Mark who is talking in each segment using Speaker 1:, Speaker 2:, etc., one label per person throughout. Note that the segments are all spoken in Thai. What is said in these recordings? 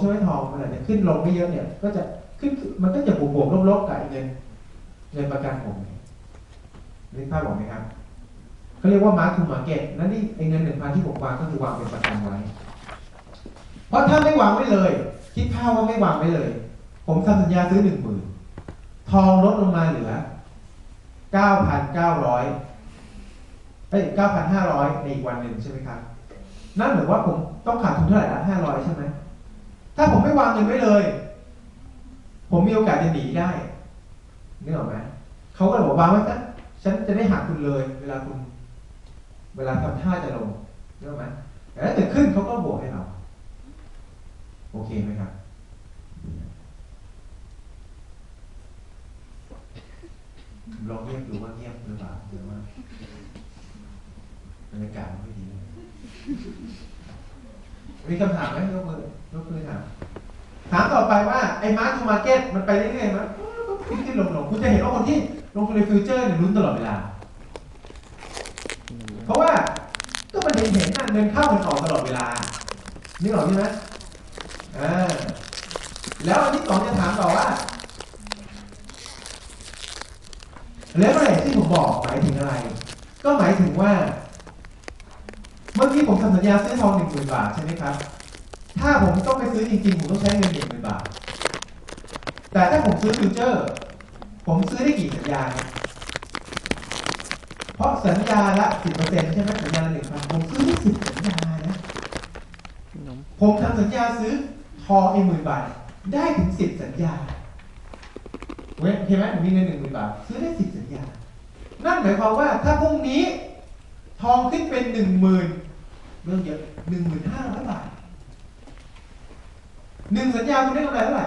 Speaker 1: ช่ไหมทองมันอาจจะขึ้นลงไม่เยอะเนี่ย ก็จะขึ้นมันก็จะบวกบวกๆลบๆกับเงินเงินประกันผมนึกภาพออกไหมครับเขาเรียกว่ามาร์คทูมาร์เก็ตนั่นนี่ไอ้เงินหนึ่งพันที่ผมวางก็คือวางเป็นประกันไว้เพราะถ้าไม่วางไว้เลย คิดภาพว่าไม่วางไว้เลย ผมทำสัญญาซื้อหนึ่งหมื่นทองลดลงมาเหลือเก้าพันเก้าร้อยเอ้ยเก้าพันห้าร้อยในอีกวันหนึ่งใช่ไหมครับนั่นเหมือนว่าผมต้องขาดทุนเท่าไหร่ละห้าร้อยใช่ไหม ถ้าผมไม่วางเงินไว้เลย ผมมีโอกาสจะหนีได้นึกออกไหมเขาก็เลยบอกวางไว้ซะฉันจะได้หักคุณเลย เวลาคุณ เวลาทำท่าจะลงนึกออกไหมแต่ถ้าเกิดขึ้นเขาก็บวกให้เรา โอเคไหมครับลองเงียบดูว่าเงียบหรือเปล่าหรือว่าบรรยากาศไม่ดีมีคำถามไหมยกมือ ยกมือถามถามต่อไปว่าไอ้มาร์คทูมาร์เก็ตมันไปเรื่อยๆมั้ยขึ้นขึ้นลงลงคุณจะเห็นว่าคนที่ลงทุนในฟิวเจอร์เนี่ยลุ้นตลอดเวลา เพราะว่าก็มันเห็นเห็นเงินเข้าเงินออกตลอดเวลานี่หรอใช่ไหมอ่าแล้วอันที่สองจะถามต่อว่าแล้วอะไรที่ผมบอกหมายถึงอะไร ก็หมายถึงว่า เมื่อกี้ผมทำสัญญาซื้อทองหนึ่งหมื่นบาทใช่ไหมครับ ถ้าผมต้องไปซื้อจริงๆ ผมต้องใช้เงินหนึ่งหมื่นบาท แต่ถ้าผมซื้อฟิวเจอร์ ผมซื้อได้กี่สัญญา เพราะสัญญาละสิบเปอร์เซ็นต์ใช่ไหมสัญญาละหนึ่งพันผมซื้อได้สิบสัญญานะ ผมทำสัญญาซื้อทองไอ้หมื่นบาท ได้ถึงสิบสัญญาเว้ยโอเคไหมผมมีเงินหนึ่งหมื่นบาท ซื้อได้สิบสัญญา นั่นหมายความว่าถ้าพรุ่งนี้ ทองขึ้นเป็นหนึ่งหมื่นเรื่องเยอะหนึ่งหมื่นห้าร้อยบาท หนึ่งสัญญาคุณได้กำไรเท่าไหร่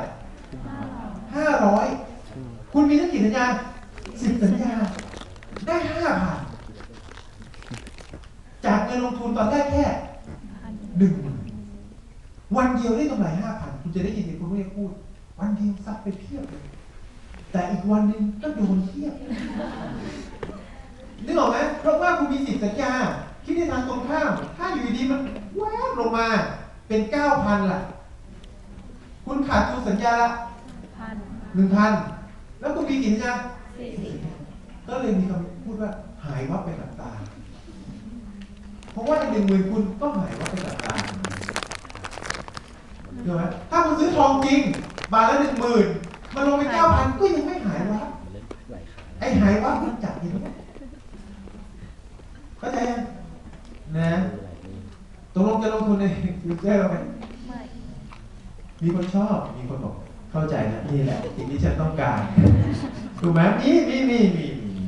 Speaker 1: ห้าร้อยคุณมีทั้งกี่สัญญาสิบสัญญา ได้ห้าพันจากเงินลงทุนตอนแรกแค่หนึ่งวันเดียวได้กำไรห้าพันคุณจะได้ยินที่คุณไม่พูด วันเดียวซับไปเพียบเลยแต่อีกวันหนึ่งก็โดนเทียบนึกออกไหมเพราะว่าคุณมีสิทธิสัญญาคิดในทางตรงข้าม ถ้าอยู่ดีมันแวบลงมาเป็นเก้าพันล่ะ คุณขาดทุนสัญญาละ
Speaker 2: พัน
Speaker 1: หนึ่งพันแล้วคุณมีกี่สัญญา
Speaker 2: สี่สิบ
Speaker 1: ก็เลยมีคำพูดว่าหายวับไปกับตา เพราะว่าในหนึ่งหมื่นคุณก็หายวับไปกับตาเห็นไหมถ้าคุณซื้อทองจริง บาทละหนึ่งหมื่นมันลงไปเก้าพันก็ยังไม่หายวับไอ้หายวับมันจับอย่างนี้เข้าใจยังนะตกลงจะลงทุนในฟิวเจอร์ไหม
Speaker 2: ไมี
Speaker 1: คนชอบ มีคนบอกเข้าใจนะนี่แหละสิ่งที่ฉันต้องการถูกไหมมีมีมีมีมี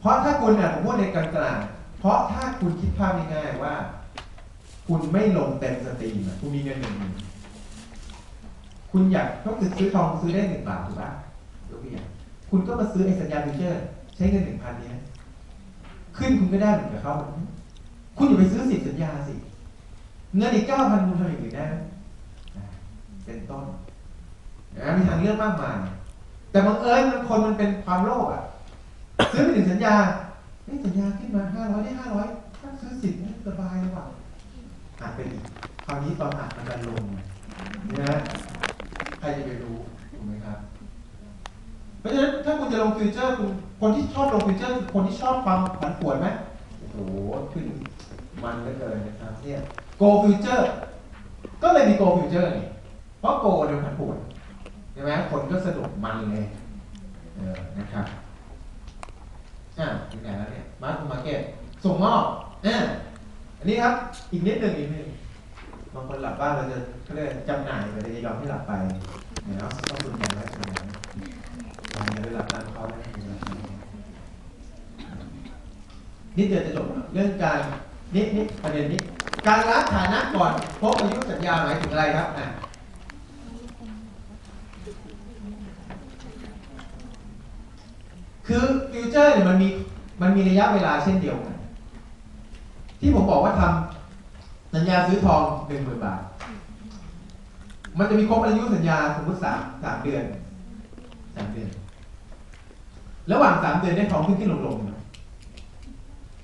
Speaker 1: เพราะถ้าคุณอะผมพูดในกลางๆเพราะถ้าคุณคิดภาพง่ายๆว่า คุณไม่ลงเต็มสตรีมคุณมีเงินหนึ่งหมื่นคุณอยากก็คือซื้อทองซื้อได้หนึ่งบาทถูกปะยกตัวอย่างคุณก็มาซื้อไอ้สัญญาฟิวเจอร์ ใช้เงินหนึ่งพันนี้ยขึ้นคุณก็ได้เหมือนกับเขาคุณอย่าไปซื้อสิบสัญญาสิเงินอีกเก้าพันคุณทำอย่างอื่นได้ เป็นต้นนะมีทางเลือกมากมาย แต่บังเอิญมันคนมันเป็นความโลภอะ ซื้อไปหนึ่งสัญญาเฮ้สัญญาขึ้นมาห้าร้อยได้ห้าร้อยถ้าซื้อสิบนี่สบายเลยว่ะอ่านไปอีกคราวนี้ตอนอ่านมันดันลงไงนะใครจะไปรู้ถูกไหมครับ เพราะฉะนั้นถ้าคุณจะลงฟิวเจอร์คุณคนที่ชอบลงฟิวเจอร์คือคนที่ชอบความผันผวนไหมโอ้โหขึ้นมันเหลือเกินนะครับเนี่ย Go Future ก็เลยมี Go Future นี่ เพราะ Go เนี่ยมันผันผวนใช่ไหมคนก็สนุกมันเลยเออนะครับอะถึงไหนแล้วเนี่ยมาร์คมาร์เก็ตส่งมอบอะอันนี้ครับ อีกนิดหนึ่งอีกนิดหนึ่งบางคนหลับบ้านเราจะเขาเรียกจำหน่ายแต่จะยอมให้หลับไปเดี๋ยวต้องดูแลไว้ดูแลไว้ทำจะได้รับการเขาได้นี่เดี๋ยวจะจบเรื่องการนี่นี่ประเด็นนี้ การละฐานะก่อนพบอายุสัญญาหมายถึงอะไรครับอะ คือฟิวเจอร์เนี่ยมันมีมันมีระยะเวลาเช่นเดียวกัน ที่ผมบอกว่าทำสัญญาซื้อทองหนึ่งหมื่นบาท มันจะมีครบอายุสัญญาสมมติสามสามเดือนสามเดือน ระหว่างสามเดือนได้ทองขึ้นขึ้นลงลง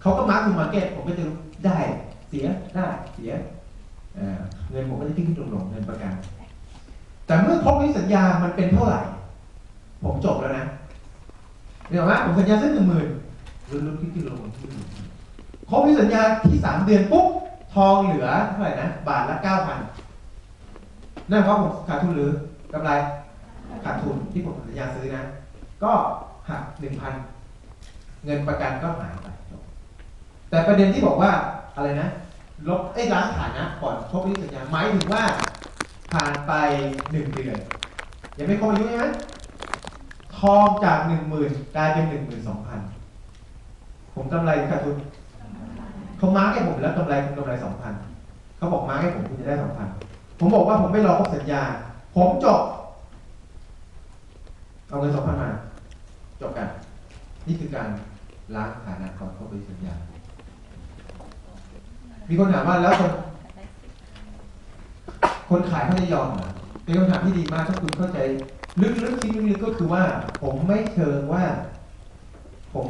Speaker 1: เขาก็มาร์คดูมาร์เก็ตผมก็จะได้เสียได้เสียเอ่อเงินผมก็จะขึ้นขึ้นลงลงเงินประกัน แต่เมื่อครบอายุสัญญามันเป็นเท่าไหร่ ผมจบแล้วนะ เดี๋ยวนะผมสัญญาสักหนึ่งหมื่นลุ้นลุ้นขึ้นขึ้นลงลงขึ้นลงครบอายุสัญญาที่สามเดือนปุ๊บทองเหลือเท่าไหร่นะบาทละเก้าพันนั่นเพราะผมขาดทุนหรือกำไรขาดทุนที่ผมสัญญาซื้อนะ ก็หักหนึ่งพันเงินประกันก็หายไปจบแต่ประเด็นที่บอกว่าอะไรนะลบไอ้ยล้างฐานะก่อนครบอายุสัญญาหมายถึงว่าผ่านไปหนึ่งเดือนยังไม่ครบอายุใช่ไหม ทองจากหนึ่งหมื่นกลายเป็นหนึ่งหมื่นสองพันผมกำไรขาดทุนเขามาร์กให้ผมแล้วกำไรคุณกำไรสองพันเขาบอกมาร์กให้ผมคุณจะได้สองพันผมบอกว่าผมไม่รอครบสัญญา ผมจบเอาเงินสองพันมาจบกัน นี่คือการล้างฐานะก่อนเข้าไปสัญญา มีคนถามว่าแล้วคนคนขายเขาจะยอมเหรอเป็นคำถามที่ดีมากถ้าคุณเข้าใจ ลึกๆที่ลึกๆก็คือว่า ผมไม่เชิงว่า ผม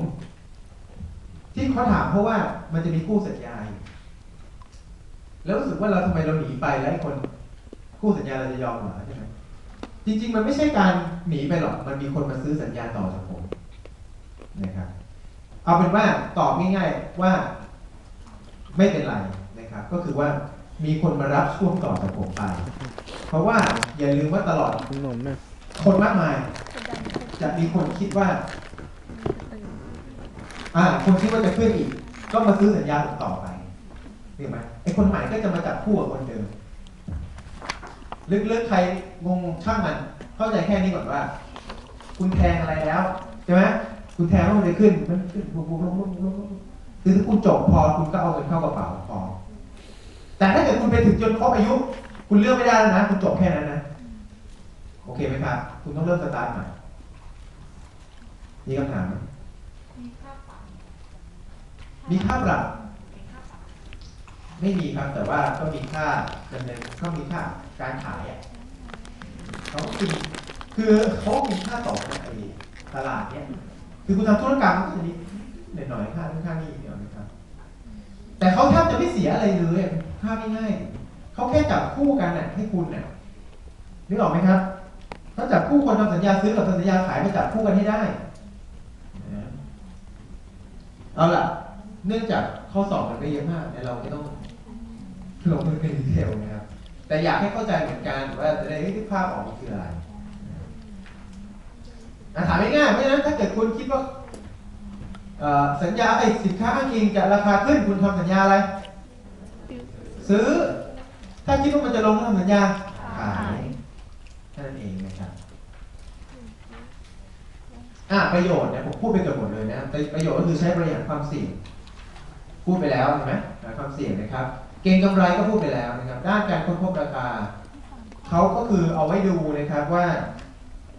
Speaker 1: ที่เขาถามเพราะว่ามันจะมีคู่สัญญาอยู่แล้วรู้สึกว่าเราทำไมเราหนีไปแล้วคนคู่สัญญาเราจะยอมเหรอใช่ไหมจริง ๆ มันไม่ใช่การหนีไปหรอก มันมีคนมาซื้อสัญญาต่อจากผมนะครับเอาเป็นว่าตอบง่ายๆว่าไม่เป็นไรนะครับ ก็คือว่ามีคนมารับช่วงต่อจากผมไป เพราะว่าอย่าลืมว่าตลอด
Speaker 2: ขนมนะ
Speaker 1: คนมากมาย จะมีคนคิดว่า อ่า คนคิดว่าจะขึ้นอีก ก็มาซื้อสัญญาต่อไปเห็นไหมไอ้คนใหม่ก็จะมาจับคู่กับคนเดิมลึกๆใครงงช่างมัน เข้าใจแค่นี้ก่อนว่า คุณแทงอะไรแล้วใช่ไหมคุณแทงแล้วมันจะขึ้นมันขึ้นบปุ๊บปุ๊บปุ๊บปุ๊บปุ๊บคือถ้าคุณจบพอคุณก็เอาเงินเข้ากระเป๋าพอแต่ถ้าเกิดคุณไปถึงจนครบอายุ คุณเลือกไม่ได้แล้วนะ คุณจบแค่นั้นนะ โอเคไหมครับ คุณต้องเริ่มสตาร์ทใหม่มีคำถามไหม
Speaker 3: มีค่าปรับ
Speaker 1: มีค่าปรับไม่มีครับแต่ว่าก็มีค่าดำเนินก็มีค่าการขายอะเขาคือคือเขามีค่าต่อในตลาดเนี่ยคือคุณทำธุรกรรมก็จะมีหน่อยค่านู่นค่านี่เดียวนะครับ แต่เขาแทบจะไม่เสียอะไรเลยค่าง่ายๆเขาแค่จับคู่กันน่ะให้คุณน่ะนึกออกไหมครับ เขาจับคู่คนทำสัญญาซื้อกับทำสัญญาขายมาจับคู่กันให้ได้เอาล่ะ เนื่องจากข้อสอบมันก็เยอะมากเราไม่ต้องลงมือเป็นดีเทลนะครับ แต่อยากให้เข้าใจเหมือนกันว่าจะได้นึกภาพออกมันคืออะไรถามง่ายๆเพราะฉะนั้นถ้าเกิดคุณคิดว่าสัญญาไอ้สินค้าอ้างอิงจะราคาขึ้นคุณทำสัญญาอะไร ซื้อ ถ้าคิดว่ามันจะลงทำสัญญา แค่นั้นเองนะครับอะประโยชน์เนี่ยผมพูดไปเกือบหมดเลยนะแต่ประโยชน์ก็คือใช้บริหารความเสี่ยง พูดไปแล้วใช่ไหมความเสี่ยงนะครับ เก่งกำไรก็พูดไปแล้วนะครับ ด้านการค้นพบราคาเขาก็คือเอาไว้ดูนะครับว่า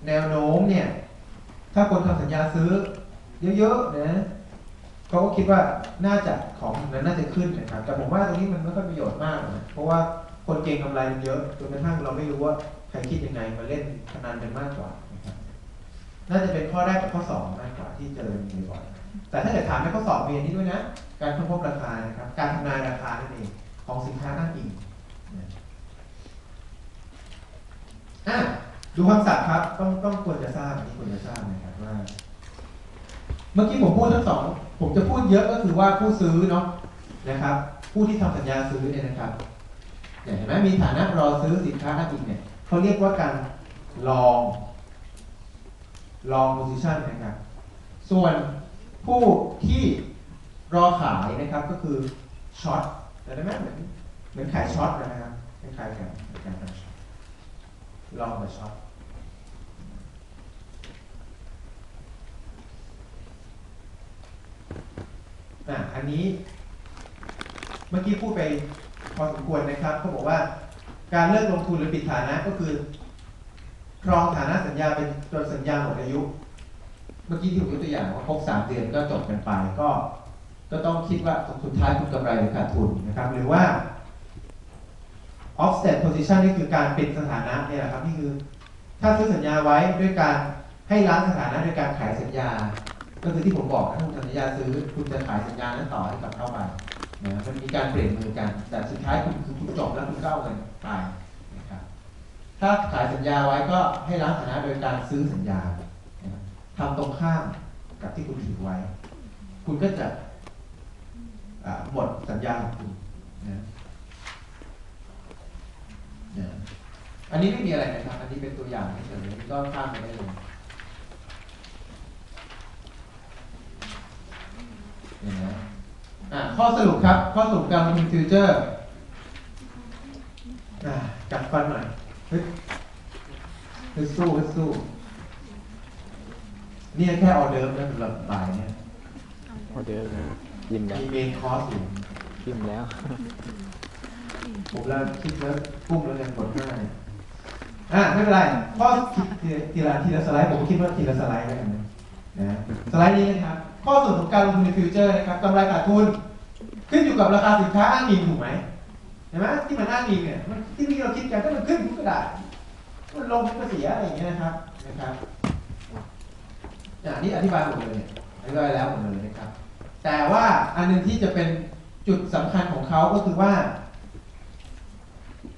Speaker 1: แนวโน้มเนี่ย ถ้าคนทำสัญญาซื้อ เยอะๆนะเขาก็คิดว่าน่าจะของนั้นน่าจะขึ้นนะครับ แต่ผมว่าตรงนี้มันไม่ค่อยประโยชน์มากนะเพราะว่าคนเก่งกำไรมันเยอะจนกระทั่งเราไม่รู้ว่า ใครคิดยังไงมาเล่นพนันกันมากกว่านะครับน่าจะเป็นข้อแรกกับข้อสองมากกว่าที่เจอมีบ่อยๆแต่ถ้าเกิดถามในข้อสอบมีอันนี้ด้วยนะ การค้นพบราคานะครับ การทำนายราคานั่นเองของสินค้าอ้างอิงนะอะดูคำศัพท์ครับต้องต้องควรจะทราบนนี้ควรจะทราบนะครับว่า เมื่อกี้ผมพูดทั้งสองผมจะพูดเยอะก็คือว่าผู้ซื้อเนาะนะครับ ผู้ที่ทำสัญญาซื้อเนี่ยนะครับเนี่ยเห็นไหมมีฐานะรอซื้อสินค้าอ้างอิงเนี่ย เขาเรียกว่าการลองลอง position นะครับ ส่วนผู้ที่รอขายนะครับก็คือช็อตแต่ได้ไหมเหมือนเหมือนขายช็อตนะครับคล้ายๆกันการทำช็อตลองมาช็อตอะอันนี้เมื่อกี้พูดไปพอสมควรนะครับเขาบอกว่า การเลิกลงทุนหรือปิดฐานะก็คือครองฐานะสัญญาเป็นจนสัญญาหมดอายุ เมื่อกี้ที่ผมยกตัวอย่างว่าครบสามเดือนก็จบกันไปก็ ก็ต้องคิดว่าสุดท้ายคุณกำไรหรือขาดทุนนะครับ หรือว่า offset position นี่คือการปิดสถานะเนี่ยแหละครับนี่คือ ถ้าซื้อสัญญาไว้ด้วยการให้ล้างสถานะโดยการขายสัญญา ก็คือที่ผมบอกนะถ้าคุณสัญญาซื้อคุณจะขายสัญญานั้นต่อให้กับเข้าไป นะมันมีการเปลี่ยนมือกัน แต่สุดท้ายคุณคือคุณจบแล้วคุณก็เอาเงินไปนะครับ ถ้าขายสัญญาไว้ก็ให้ล้างฐานะโดยการซื้อสัญญานะครับทำตรงข้ามกับที่คุณถือไว้ คุณก็จะหมดสัญญาของคุณนะนะอันนี้ไม่มีอะไรนะครับ อันนี้เป็นตัวอย่างเฉยๆก็ข้ามไปได้เลยเห็นไหมอะ ข้อสรุปครับ ข้อสรุปการลงทุนฟิวเจอร์อะกัดฟันหน่อยเฮ้ยเฮ้ยสู้เฮ้ยสู้เนี่ยแค่ออเดิร์ฟนะสำหรับบ่ายเนี่ย
Speaker 2: ออเดอร์ยิ้มแล้ว
Speaker 1: มีเมนคอร์สอยู่
Speaker 2: ยิ้มแล้ว
Speaker 1: ผมแล้วคิดแล้วกุ้งแล้วยังกดหน้าเนี่ยอะไม่เป็นไรข้อคิดทีทีละทีละสไลด์ผมคิดว่าทีละสไลด์แล้วกันนะนะสไลด์นี้นะครับ ข้อสรุปของการลงทุนในฟิวเจอร์นะครับกำไรขาดทุน ขึ้นอยู่กับราคาสินค้าอ้างอิงถูกไหมเห็นไหมที่มันอ้างอิงเนี่ยมันที่เราคิดกันถ้ามันขึ้นมันก็ได้มันลงมันก็เสียอะไรอย่างเงี้ยนะครับนะครับอะนี่อธิบายหมดเลยเนี่ยอธิบายแล้วหมดเลยนะครับ แต่ว่าอันหนึงที่จะเป็นจุดสำคัญของเขาก็คือว่า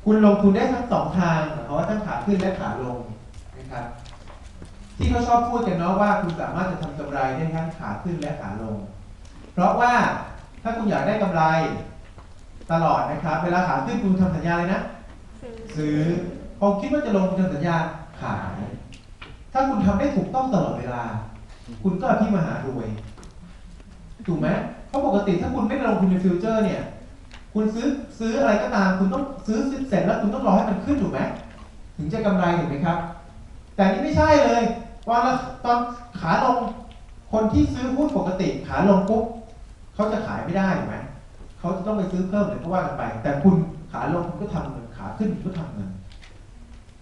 Speaker 1: คุณลงทุนได้ทั้งสองทางหมายความว่าทั้งขาขึ้นและขาลงนะครับ เขาชอบพูดกันเนาะว่าคุณสามารถจะทำกำไรได้ทั้งขาขึ้นและขาลง เพราะว่าถ้าคุณอยากได้กำไรตลอดนะครับ เวลาขาขึ้นคุณทำสัญญาเลยนะซื้อพอคิดว่าจะลงทุนทำสัญญาขาย ถ้าคุณทำได้ถูกต้องตลอดเวลา คุณก็ที่มหารวยถูกไหมเพราะปกติถ้าคุณไม่ลงทุนในฟิวเจอร์เนี่ย คุณซื้อซื้ออะไรก็ตาม คุณต้องซื้อเสร็จแล้วคุณต้องรอให้มันขึ้นถูกไหมถึงจะกำไรถูกไหมครับ แต่นี่ไม่ใช่เลย วันละตอนขาลงคนที่ซื้อหุ้นปกติขาลงปุ๊บเขาจะขายไม่ได้ถูกไหมเขาจะต้องไปซื้อเพิ่มเลยก็ว่ากันไป แต่คุณขาลงก็ทำเงินขาขึ้นก็ทำเงิน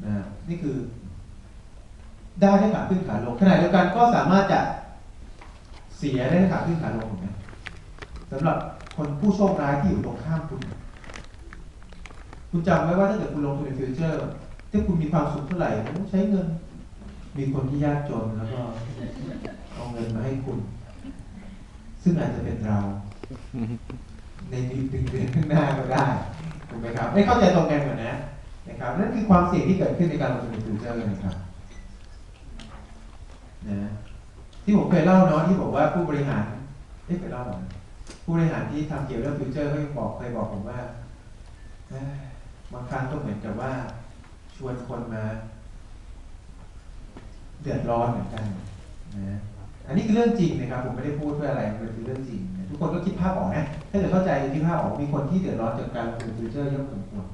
Speaker 1: นะนี่คือ ได้ได้ขาขึ้นขาลงขณะเดียวกันก็สามารถจะเสียได้ขาขึ้นขาลงถูกไหมสำหรับคนผู้โชคร้ายที่อยู่ตรงข้ามคุณคุณจำไว้ว่าถ้าเกิดคุณลงทุนในฟิวเจอร์ถ้าคุณมีความสุขเท่าไหร่คุณต้องใช้เงิน มีคนที่ยากจนแล้วก็เอาเงินมาให้คุณ ซึ่งอาจจะเป็นเรา ในปีหนึ่งเดือนข้างหน้าก็ได้ถูกไหมครับ ไม่เข้าใจตรงกันก่อนนะนะครับนั่นคือความเสี่ยงที่เกิดขึ้นในการลงทุนในฟิวเจอร์นะครับนะที่ผมเคยเล่าเนาะที่บอกว่าผู้บริหารเอ๊ะเคยเล่าหรอผู้บริหารที่ทำเกี่ยวกับเรื่องฟิวเจอร์เขายังบอกเคยบอกผมว่าบางครั้งก็เหมือนกับว่า ชวนคนมา เดือดร้อนเหมือนกันนะอันนี้คือเรื่องจริงนะครับผมไม่ได้พูดเพื่ออะไรมันคือเรื่องจริง ทุกคนก็คิดภาพออกนะถ้าเกิดเข้าใจคิดภาพออกมีคนที่เดือดร้อนจากการลงทุนฟิวเจอร์เยอะพอสมควร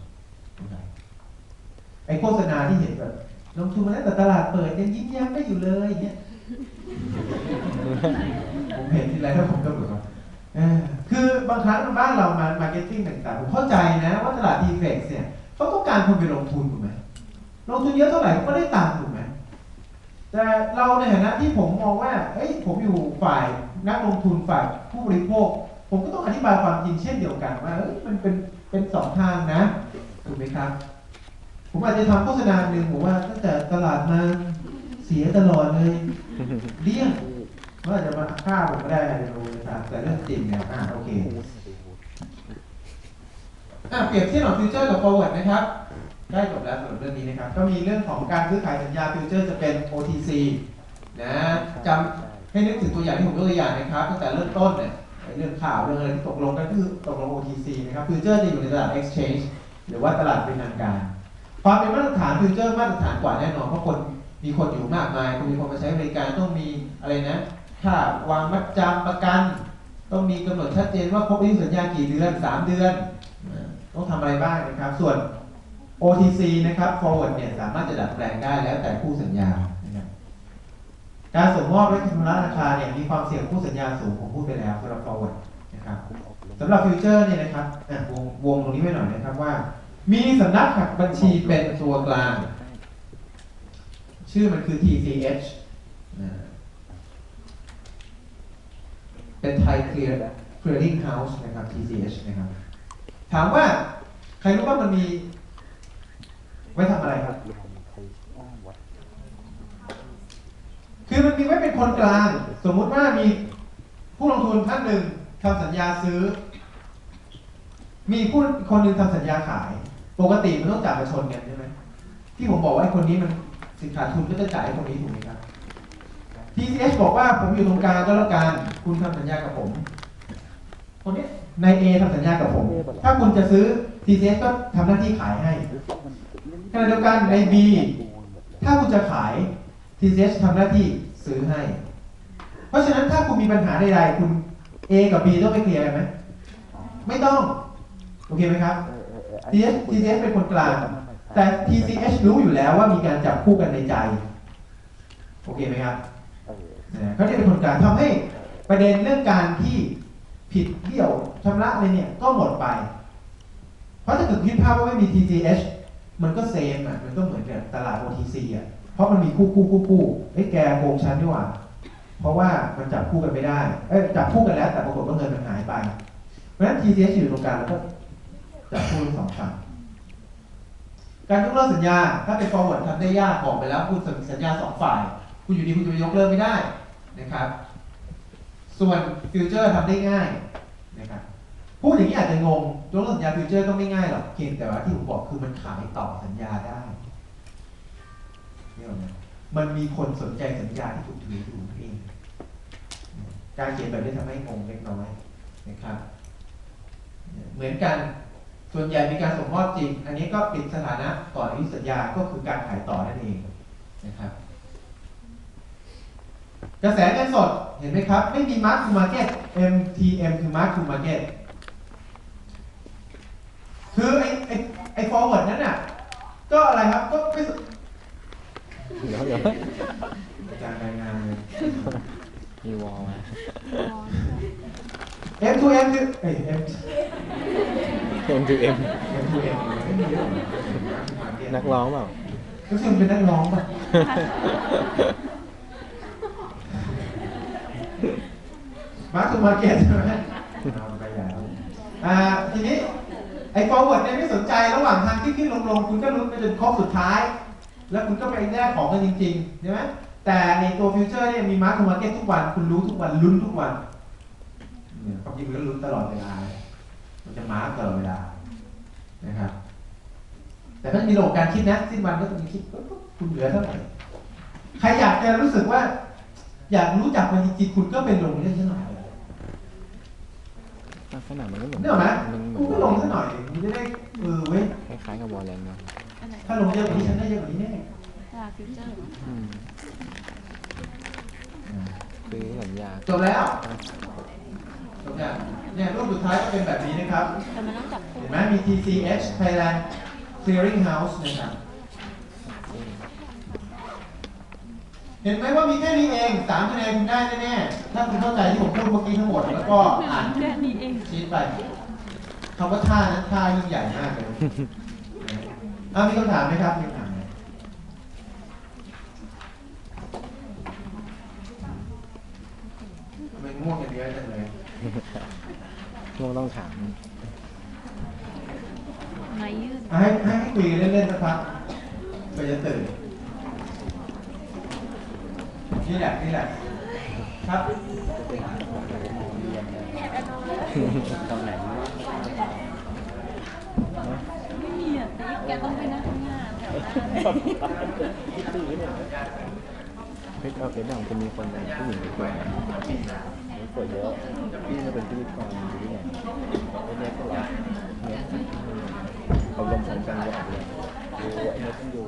Speaker 1: ไอโฆษณาที่เห็นแบบลงทุนมาตั้งแต่ตลาดเปิดยังยิ้มแย้มได้อยู่เลยอย่างเงี้ยผมเห็นทีไรแล้วผมก็แบบว่าคือบางครั้งบ้านเรามามาร์เก็ตติ้งต่างๆผมเข้าใจนะว่าตลาดดีเฟกซ์เนี่ยเขาต้องการคนไปลงทุนถูกไหมลงทุนเยอะเท่าไหร่เขาก็ได้ตังค์ถูกไหม แต่เราในฐานะที่ผมมองว่าเอ้ยผมอยู่ฝ่ายนักลงทุนฝ่ายผู้บริโภค ผมก็ต้องอธิบายความจริงเช่นเดียวกันว่าเอ้ยมันเป็นเป็นสองทางนะถูกไหมครับ ผมอาจจะทำโฆษณาหนึ่งผมว่าตั้งแต่ตลาดมาเสียตลอดเลยเลี่ยงว่าจะมาฆ่าผมก็ได้ใครรู้นะครับแต่เรื่องจริงเนี่ยอ่าโอเคอะเปรียบเทียบของฟิวเจอร์กับ forward นะครับ ได้จบแล้วสำหรับเรื่องนี้นะครับ ก็มีเรื่องของการซื้อขายสัญญาฟิวเจอร์จะเป็น OTC นะจำให้นึกถึงตัวอย่างที่ผมยกตัวอย่างนะครับตั้งแต่เริ่มต้นเนี่ยไอ้เรื่องข่าวเรื่องอะไรที่ตกลงกันก็คือตกลง OTC นะครับฟิวเจอร์จะอยู่ในตลาด exchange หรือว่าตลาดเป็นทางการ ความเป็นมาตรฐานฟิวเจอร์มาตรฐานกว่าแน่นอนเพราะคนมีคนอยู่มากมายคุณมีคนมาใช้บริการต้องมีอะไรนะค่าวางมัดจำประกัน ต้องมีกำหนดชัดเจนว่าครบอายุสัญญากี่เดือน 3 เดือนอ่าต้องทำอะไรบ้างนะครับ ส่วน OTC นะครับ forward เนี่ยสามารถจะดัดแปลงได้แล้วแต่คู่สัญญานะครับการส่งมอบและชำระราคาเนี่ยมีความเสี่ยงคู่สัญญาสูงผมพูดไปแล้วสำหรับ forward นะครับสำหรับ future เนี่ยนะครับวงวงตรงนี้ไว้หน่อยนะครับว่า มีสำนักหักบัญชีเป็นตัวกลาง ชื่อมันคือ TCH เป็น Thai Clear Clearing House นะครับ TCH นะครับ ถามว่าใครรู้ว่ามันมี ไว้ทำอะไรครับ คือมันมีไว้เป็นคนกลาง สมมุติว่ามีผู้ลงทุนท่านหนึ่งทำสัญญาซื้อ มีผู้คนหนึ่งทำสัญญาขาย ปกติมันต้องจ่ายมาชนกันใช่ไหมที่ผมบอกว่าคนนี้มันสินขาทุนก็จะจ่ายให้คนนี้ถูกไหมครับ TCH บอกว่าผมอยู่ตรงกลางก็แล้วกันคุณทำสัญญากับผม คนนี้นาย A ทำสัญญากับผม ถ้าคุณจะซื้อ TCH ก็ทำหน้าที่ขายให้ ขณะเดียวกันใน B ถ้าคุณจะขาย TCH ทำหน้าที่ซื้อให้ เพราะฉะนั้นถ้าคุณมีปัญหาใดๆคุณ A กับ B ต้องไปเคลียร์ไหมไม่ต้อง โอเคไหมครับ TCH TCH เป็นคนกลาง แต่ TCH รู้อยู่แล้วว่ามีการจับคู่กันในใจ โอเคไหมครับเขาจะเป็นคนกลางทำให้ประเด็นเรื่องการที่ผิดเบี้ยวชำระอะไรเนี่ยก็หมดไป เพราะถ้าเกิดคิดภาพว่าไม่มี TCH มันก็เซมอะ มันก็เหมือนกับตลาด OTC อะ เพราะมันมีคู่คู่คู่คู่เอ้ยแกโกงฉันดีกว่า เพราะว่ามันจับคู่กันไม่ได้ เอ้ยจับคู่กันแล้ว แต่ปรากฏว่าเงินมันหายไป เพราะฉะนั้น TCH อยู่ตรงกลางแล้วก็จับคู่ทั้งสองฝั่งการยกเลิกสัญญา ถ้าเป็น forward ทำได้ยากบอกไปแล้วคุณสัญญาสองฝ่าย คุณอยู่ดีคุณจะไปยกเลิกไม่ได้นะครับ ส่วนฟิวเจอร์ทำได้ง่าย พูดอย่างนี้อาจจะงงยกเลิกสัญญาฟิวเจอร์ก็ไม่ง่ายหรอกเพียงแต่ว่าที่ผมบอกคือมันขายต่อสัญญาได้นี่นะมันมีคนสนใจสัญญาที่ถูกถืออยู่เองการเขียนแบบนี้ทำให้งงเล็กน้อยนะครับ เหมือนกันส่วนใหญ่มีการส่งมอบจริง อันนี้ก็ปิดสถานะก่อนอายุสัญญาก็คือการขายต่อนั่นเองนะครับ กระแสเงินสดเห็นไหมครับ ไม่มี Mark to Market MTM คือ Mark to Market คื อไอ้ไอ้ไอ้ forward นั้นน่ะ ก็อะไรครับ ก็ไม่ส
Speaker 2: เดี๋ยวเดี๋ยว
Speaker 1: อาจารย์รายงานเลย
Speaker 2: มีวอลมา
Speaker 1: M to M คือเอ้ย M
Speaker 2: M to M
Speaker 1: M to M
Speaker 2: นักร้องเปล่า
Speaker 1: ก็คือมันเป็นนักร้องป่ะ มาร์คทูมาร์เก็ตใช่ไหมเอาไปใหญ่แล้วอ่าทีนี้ ไอ้ forward เนี่ยไม่สนใจระหว่างทางที่ขึ้นลงลงคุณก็ลุ้นไปจนครบสุดท้าย แล้วคุณก็ไปแลกของกันจริงๆใช่ไหมแต่ในตัวฟิวเจอร์เนี่ยมีมาร์คทูมาร์เก็ตทุกวัน คุณรู้ทุกวันลุ้นทุกวันเนี่ยความจริงมันก็ลุ้นตลอดเวลามันจะมาร์กตลอดเวลานะครับแต่ก็จะมีระบบการคิดนะสิ้นวันก็จะมีคิดคุณเหลือเท่าไหร่ใครอยากจะรู้สึกว่า อยากรู้จักมันจริงๆคุณก็ไปลงเล่นซะหน่อย
Speaker 2: ลักษณะมันก็เหมือน
Speaker 1: เนี่ยหรอกไหม
Speaker 2: มันเหมื
Speaker 1: คุณก็ลงซะหน่อยมันจะได้เออเว้ย
Speaker 2: คล้ายๆกับวอลเลนเนาะ
Speaker 3: อันไหน
Speaker 1: ถ้าลงเยอะกว่านี้ฉันได้เยอะกว่านี้แน่
Speaker 3: ตลาดฟิวเจอร์เหรอ
Speaker 2: อืมซื้อสัญญา
Speaker 1: จบแล้วจบแล้วเนี่ยรูปสุดท้ายก็เป็นแบบนี้นะครับ
Speaker 3: แต่มันต้องจับคู่
Speaker 1: เห็นไหมมี TCH Thailand Clearing House นะครับ เห็นไหมว่ามีแค่นี้เองสามคะแนนคุณได้แน่ๆถ้าคุณเข้าใจที่ผมพูดเมื่อกี้ทั้งหมด แล้วก็อ่าน
Speaker 3: แค่นี้เอง
Speaker 1: ชีทไปคำว่าท่านั้นท่ายิ่งใหญ่มากเลยอะมีคำถามไหมครับมีคำถามไหมทำไมง่วงกันเยอะจังเลย
Speaker 2: ง่วงต้องถาม
Speaker 3: ไม้ยืด
Speaker 1: อะให้ให้ให้คุยกันเล่นๆสักพักเพื่อจะตื่น นี่แหละนี่แหละครับ
Speaker 2: ตอนไหน
Speaker 3: ไม่มีอะแกต้องไปนั่งข้างหน้าแถวหน้า
Speaker 2: เฮ้ยเอาเป็นหนังจะมีคนในผู้หญิงสวยสวยเยอะพี่จะเป็นพิธีกรอยู่ที่ไหนไอ้เน็ตก็หรอเน็ตเขาลงของกันเยอะเลยดูไอ้เน็ตต้องดู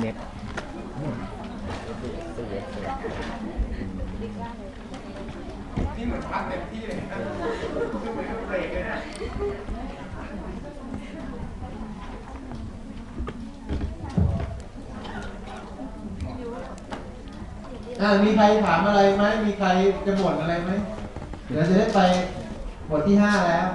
Speaker 2: เน็ต
Speaker 1: นี่เหมือนพักเต็มที่เลยนะคือเหมือนเบรกเลยนะอ่ามีใครถามอะไรไหมมีใครจะบ่นอะไรไหมเดี๋ยวจะได้ไปบทที่ห้าแล้ว